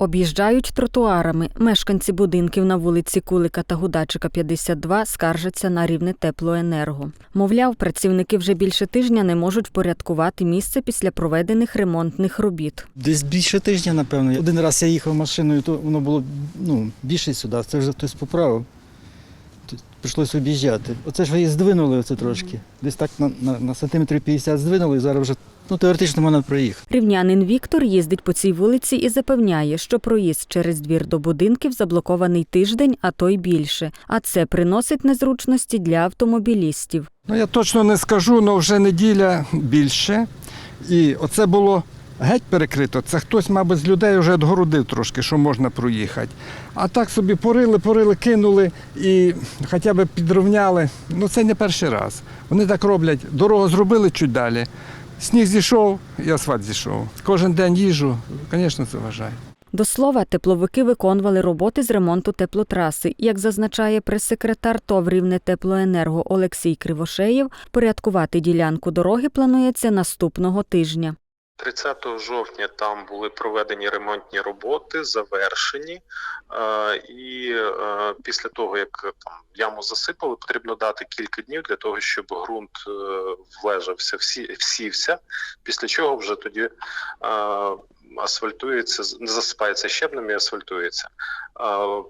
Об'їжджають тротуарами. Мешканці будинків на вулиці Кулика та Гудачика 52 скаржаться на рівне теплоенерго. Мовляв, працівники вже більше тижня не можуть впорядкувати місце після проведених ремонтних робіт. Десь більше тижня, напевно. Один раз я їхав машиною, то воно було ну, більше сюди. Це вже хтось поправив. Прийшлося об'їжджати. Оце ж ви її здвинули оце трошки. Десь так на, на, на сантиметрів 50 здвинули, і зараз вже ну, теоретично можна проїхати. Рівнянин Віктор їздить по цій вулиці і запевняє, що проїзд через двір до будинків заблокований тиждень, а то й більше. А це приносить незручності для автомобілістів. Ну я точно не скажу, але вже неділя більше. І оце було геть перекрито. Це хтось, мабуть, з людей вже відгородив трошки, що можна проїхати. А так собі порили, порили, кинули і хоча б підрівняли. Ну це не перший раз. Вони так роблять. Дорогу зробили чуть далі. Сніг зійшов і асфальт зійшов. Кожен день їжу, звісно, це вважаю. До слова, тепловики виконували роботи з ремонту теплотраси. Як зазначає прес-секретар ТОВ «Рівне теплоенерго Олексій Кривошеєв, порядкувати ділянку дороги планується наступного тижня. 30 жовтня там були проведені ремонтні роботи, завершені. Е, І е, після того, як там яму засипали, потрібно дати кілька днів для того, щоб ґрунт е, влежався, всі, всівся, після чого вже тоді асфальтується, не засипається щебнем і асфальтується.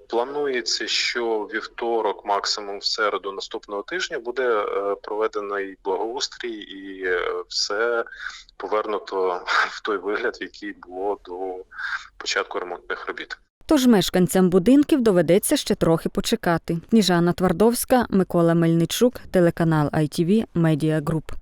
Планується, що вівторок, максимум в середу наступного тижня, буде е, проведений благоустрій і е, все повернуто в той вигляд, який було до початку ремонтних робіт. Тож мешканцям будинків доведеться ще трохи почекати. Сніжана Твардовська, Микола Мельничук, телеканал ITV Media Group.